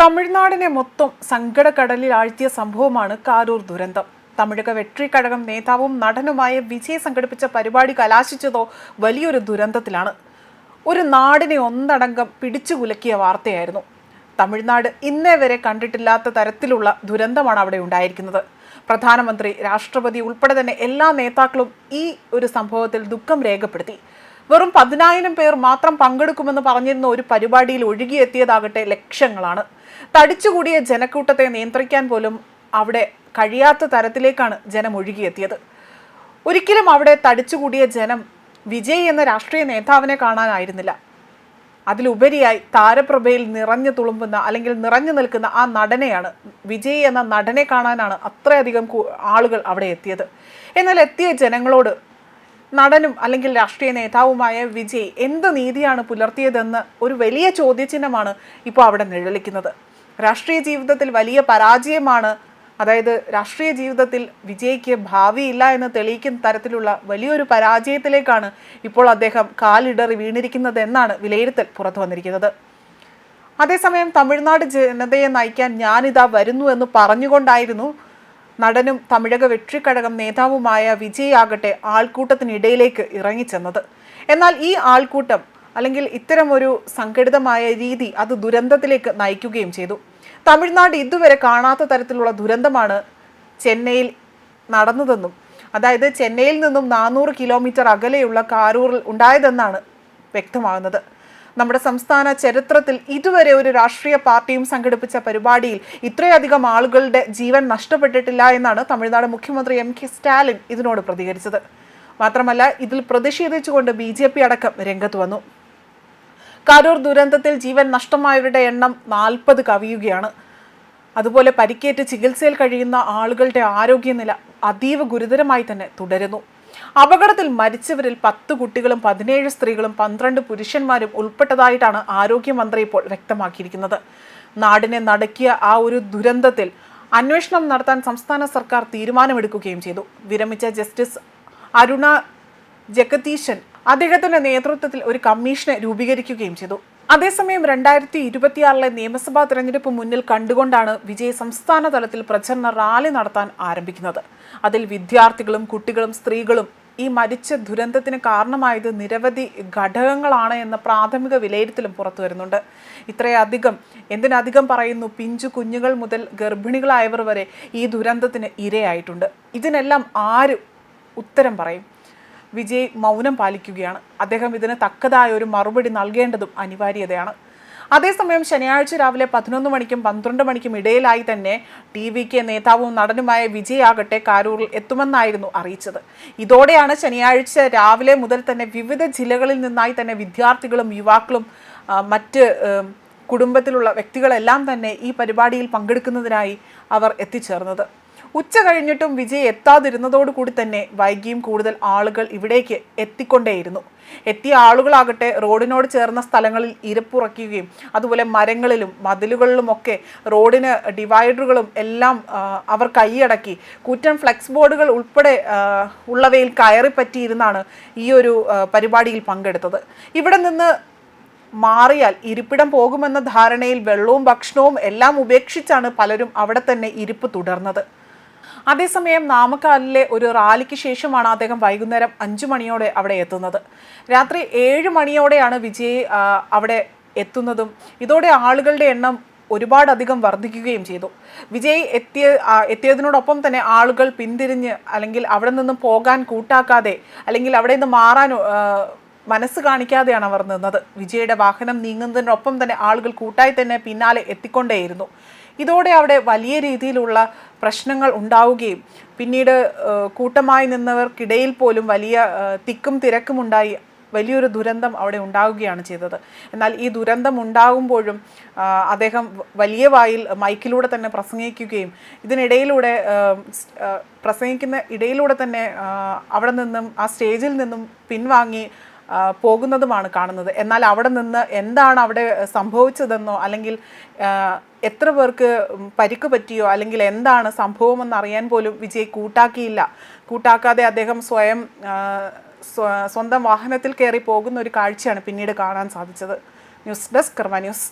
തമിഴ്നാടിനെ മൊത്തം സങ്കടക്കടലിൽ ആഴ്ത്തിയ സംഭവമാണ് കാരൂർ ദുരന്തം. തമിഴക വെട്രി കഴകം നേതാവും നടനുമായ വിജയ് സംഘടിപ്പിച്ച പരിപാടി കലാശിച്ചതോ വലിയൊരു ദുരന്തത്തിലാണ്. ഒരു നാടിനെ ഒന്നടങ്കം പിടിച്ചുകുലക്കിയ വാർത്തയായിരുന്നു. തമിഴ്നാട് ഇന്നേ വരെ കണ്ടിട്ടില്ലാത്ത തരത്തിലുള്ള ദുരന്തമാണ് അവിടെ ഉണ്ടായിരിക്കുന്നത്. പ്രധാനമന്ത്രി രാഷ്ട്രപതി ഉൾപ്പെടെ തന്നെ എല്ലാ നേതാക്കളും ഈ ഒരു സംഭവത്തിൽ ദുഃഖം രേഖപ്പെടുത്തി. വെറും പതിനായിരം പേർ മാത്രം പങ്കെടുക്കുമെന്ന് പറഞ്ഞിരുന്ന ഒരു പരിപാടിയിൽ ഒഴുകിയെത്തിയതാകട്ടെ ലക്ഷങ്ങളാണ്. തടിച്ചുകൂടിയ ജനക്കൂട്ടത്തെ നിയന്ത്രിക്കാൻ പോലും അവിടെ കഴിയാത്ത തരത്തിലേക്കാണ് ജനം ഒഴുകിയെത്തിയത്. ഒരിക്കലും അവിടെ തടിച്ചുകൂടിയ ജനം വിജയ് എന്ന രാഷ്ട്രീയ നേതാവിനെ കാണാനായിരുന്നില്ല. അതിലുപരിയായി താരപ്രഭയിൽ നിറഞ്ഞു തുളുമ്പുന്ന അല്ലെങ്കിൽ നിറഞ്ഞു നിൽക്കുന്ന ആ നടനെയാണ് വിജയ് എന്ന നടനെ കാണാനാണ് അത്രയധികം ആളുകൾ അവിടെ എത്തിയത്. എന്നാൽ എത്തിയ ജനങ്ങളോട് നടനും അല്ലെങ്കിൽ രാഷ്ട്രീയ നേതാവുമായ വിജയ് എന്ത് നീതിയാണ് പുലർത്തിയതെന്ന് ഒരു വലിയ ചോദ്യചിഹ്നമാണ് ഇപ്പോൾ അവിടെ നിഴലിക്കുന്നത്. രാഷ്ട്രീയ ജീവിതത്തിൽ വലിയ പരാജയമാണ്. അതായത് രാഷ്ട്രീയ ജീവിതത്തിൽ വിജയ്ക്ക് ഭാവിയില്ല എന്ന് തെളിയിക്കുന്ന തരത്തിലുള്ള വലിയൊരു പരാജയത്തിലേക്കാണ് ഇപ്പോൾ അദ്ദേഹം കാലിടറി വീണിരിക്കുന്നത് എന്നാണ് വിലയിരുത്തൽ പുറത്തു വന്നിരിക്കുന്നത്. അതേസമയം തമിഴ്നാട് ജനതയെ നയിക്കാൻ ഞാനിതാ വരുന്നു എന്ന് പറഞ്ഞുകൊണ്ടായിരുന്നു നടനും തമിഴക വെട്രിക്കഴകം നേതാവുമായ വിജയ് ആകട്ടെ ആൾക്കൂട്ടത്തിനിടയിലേക്ക് ഇറങ്ങിച്ചെന്നത്. എന്നാൽ ഈ ആൾക്കൂട്ടം അല്ലെങ്കിൽ ഇത്തരമൊരു സംഘടിതമായ രീതി അത് ദുരന്തത്തിലേക്ക് നയിക്കുകയും ചെയ്തു. തമിഴ്നാട് ഇതുവരെ കാണാത്ത തരത്തിലുള്ള ദുരന്തമാണ് ചെന്നൈയിൽ നടന്നതെന്നും അതായത് ചെന്നൈയിൽ നിന്നും നാനൂറ് കിലോമീറ്റർ അകലെയുള്ള കാരൂറിൽ ഉണ്ടായതെന്നാണ് വ്യക്തമാകുന്നത്. നമ്മുടെ സംസ്ഥാന ചരിത്രത്തിൽ ഇതുവരെ ഒരു രാഷ്ട്രീയ പാർട്ടിയും സംഘടിപ്പിച്ച പരിപാടിയിൽ ഇത്രയധികം ആളുകളുടെ ജീവൻ നഷ്ടപ്പെട്ടിട്ടില്ല എന്നാണ് തമിഴ്നാട് മുഖ്യമന്ത്രി എം കെ സ്റ്റാലിൻ ഇതിനോട് പ്രതികരിച്ചത്. മാത്രമല്ല ഇതിൽ പ്രതിഷേധിച്ചുകൊണ്ട് ബി ജെ പി അടക്കം രംഗത്ത് വന്നു. കരൂർ ദുരന്തത്തിൽ ജീവൻ നഷ്ടമായവരുടെ എണ്ണം നാൽപ്പത് കവിയുകയാണ്. അതുപോലെ പരിക്കേറ്റ് ചികിത്സയിൽ കഴിയുന്ന ആളുകളുടെ ആരോഗ്യനില അതീവ ഗുരുതരമായി തന്നെ തുടരുന്നു. അപകടത്തിൽ മരിച്ചവരിൽ പത്ത് കുട്ടികളും പതിനേഴ് സ്ത്രീകളും പന്ത്രണ്ട് പുരുഷന്മാരും ഉൾപ്പെട്ടതായിട്ടാണ് ആരോഗ്യമന്ത്രി ഇപ്പോൾ വ്യക്തമാക്കിയിരിക്കുന്നത്. നാടിനെ നടക്കിയ ആ ഒരു ദുരന്തത്തിൽ അന്വേഷണം നടത്താൻ സംസ്ഥാന സർക്കാർ തീരുമാനമെടുക്കുകയും ചെയ്തു. വിരമിച്ച ജസ്റ്റിസ് അരുണ ജഗദീശൻ അദ്ദേഹത്തിന്റെ നേതൃത്വത്തിൽ ഒരു കമ്മീഷനെ രൂപീകരിക്കുകയും ചെയ്തു. അതേസമയം രണ്ടായിരത്തി ഇരുപത്തിയാറിലെ നിയമസഭാ തെരഞ്ഞെടുപ്പ് മുന്നിൽ കണ്ടുകൊണ്ടാണ് വിജയ് സംസ്ഥാന തലത്തിൽ പ്രചരണ റാലി നടത്താൻ ആരംഭിക്കുന്നത്. അതിൽ വിദ്യാർത്ഥികളും കുട്ടികളും സ്ത്രീകളും ഈ മരിച്ച ദുരന്തത്തിന് കാരണമായത് നിരവധി ഘടകങ്ങളാണ് എന്ന പ്രാഥമിക വിലയിരുത്തലും പുറത്തു വരുന്നുണ്ട്. ഇത്രയധികം എന്തിനധികം പറയുന്നു പിഞ്ചു കുഞ്ഞുങ്ങൾ മുതൽ ഗർഭിണികളായവർ വരെ ഈ ദുരന്തത്തിന് ഇരയായിട്ടുണ്ട്. ഇതിനെല്ലാം ആര് ഉത്തരം പറയും? വിജയ് മൗനം പാലിക്കുകയാണ്. അദ്ദേഹം ഇതിന് തക്കതായ ഒരു മറുപടി നൽകേണ്ടതും അനിവാര്യതയാണ്. അതേസമയം ശനിയാഴ്ച രാവിലെ പതിനൊന്ന് മണിക്കും പന്ത്രണ്ട് മണിക്കും ഇടയിലായി തന്നെ ടി വി കെ നേതാവും നടനുമായ വിജയ് ആകട്ടെ കാരൂറിൽ എത്തുമെന്നായിരുന്നു അറിയിച്ചത്. ഇതോടെയാണ് ശനിയാഴ്ച രാവിലെ മുതൽ തന്നെ വിവിധ ജില്ലകളിൽ നിന്നായി തന്നെ വിദ്യാർത്ഥികളും യുവാക്കളും മറ്റ് കുടുംബത്തിലുള്ള വ്യക്തികളെല്ലാം തന്നെ ഈ പരിപാടിയിൽ പങ്കെടുക്കുന്നതിനായി അവർ എത്തിച്ചേർന്നത്. ഉച്ച കഴിഞ്ഞിട്ടും വിജയ് എത്താതിരുന്നതോടുകൂടി തന്നെ വൈകിയും കൂടുതൽ ആളുകൾ ഇവിടേക്ക് എത്തിക്കൊണ്ടേയിരുന്നു. എത്തിയ ആളുകളാകട്ടെ റോഡിനോട് ചേർന്ന സ്ഥലങ്ങളിൽ ഇരപ്പുറയ്ക്കുകയും അതുപോലെ മരങ്ങളിലും മതിലുകളിലുമൊക്കെ റോഡിന് ഡിവൈഡറുകളും എല്ലാം അവർ കൈയടക്കി. കൂറ്റൻ ഫ്ലെക്സ് ബോർഡുകൾ ഉൾപ്പെടെ ഉള്ളവയിൽ കയറിപ്പറ്റിയിരുന്നാണ് ഈ ഒരു പരിപാടിയിൽ പങ്കെടുത്തത്. ഇവിടെ നിന്ന് മാറിയാൽ ഇരിപ്പിടം പോകുമെന്ന ധാരണയിൽ വെള്ളവും ഭക്ഷണവും എല്ലാം ഉപേക്ഷിച്ചാണ് പലരും അവിടെ തന്നെ ഇരിപ്പ് തുടർന്നത്. അതേസമയം നാമക്കാലിലെ ഒരു റാലിക്ക് ശേഷമാണ് അദ്ദേഹം വൈകുന്നേരം അഞ്ചു മണിയോടെ അവിടെ എത്തുന്നത്. രാത്രി ഏഴ് മണിയോടെയാണ് വിജയ് അവിടെ എത്തുന്നതും. ഇതോടെ ആളുകളുടെ എണ്ണം ഒരുപാടധികം വർദ്ധിക്കുകയും ചെയ്തു. വിജയ് എത്തിയ എത്തിയതിനോടൊപ്പം തന്നെ ആളുകൾ പിന്തിരിഞ്ഞ് അല്ലെങ്കിൽ അവിടെ നിന്നും പോകാൻ കൂട്ടാക്കാതെ അല്ലെങ്കിൽ അവിടെ നിന്ന് മാറാൻ മനസ്സ് കാണിക്കാതെയാണ് അവർ നിന്നത്. വിജയുടെ വാഹനം നീങ്ങുന്നതിനൊപ്പം തന്നെ ആളുകൾ കൂട്ടായി തന്നെ പിന്നാലെ എത്തിക്കൊണ്ടേയിരുന്നു. ഇതോടെ അവിടെ വലിയ രീതിയിലുള്ള പ്രശ്നങ്ങൾ ഉണ്ടാവുകയും പിന്നീട് കൂട്ടമായി നിന്നവർക്കിടയിൽ പോലും വലിയ തിക്കും തിരക്കും ഉണ്ടായി വലിയൊരു ദുരന്തം അവിടെ ഉണ്ടാവുകയാണ് ചെയ്തത്. എന്നാൽ ഈ ദുരന്തം ഉണ്ടാകുമ്പോഴും അദ്ദേഹം വലിയ വായിൽ മൈക്കിലൂടെ തന്നെ പ്രസംഗിക്കുകയും ഇതിനിടയിലൂടെ പ്രസംഗിക്കുന്ന ഇടയിലൂടെ തന്നെ അവിടെ നിന്നും ആ സ്റ്റേജിൽ നിന്നും പിൻവാങ്ങി പോകുന്നതുമാണ് കാണുന്നത്. എന്നാൽ അവിടെ നിന്ന് എന്താണ് അവിടെ സംഭവിച്ചതെന്നോ അല്ലെങ്കിൽ എത്ര പേർക്ക് പരിക്ക് പറ്റിയോ അല്ലെങ്കിൽ എന്താണ് സംഭവമെന്ന് അറിയാൻ പോലും വിജയ് കൂട്ടാക്കിയില്ല. കൂട്ടാക്കാതെ അദ്ദേഹം സ്വയം സ്വന്തം വാഹനത്തിൽ കയറി പോകുന്ന ഒരു കാഴ്ചയാണ് പിന്നീട് കാണാൻ സാധിച്ചത്. News desk Karma news.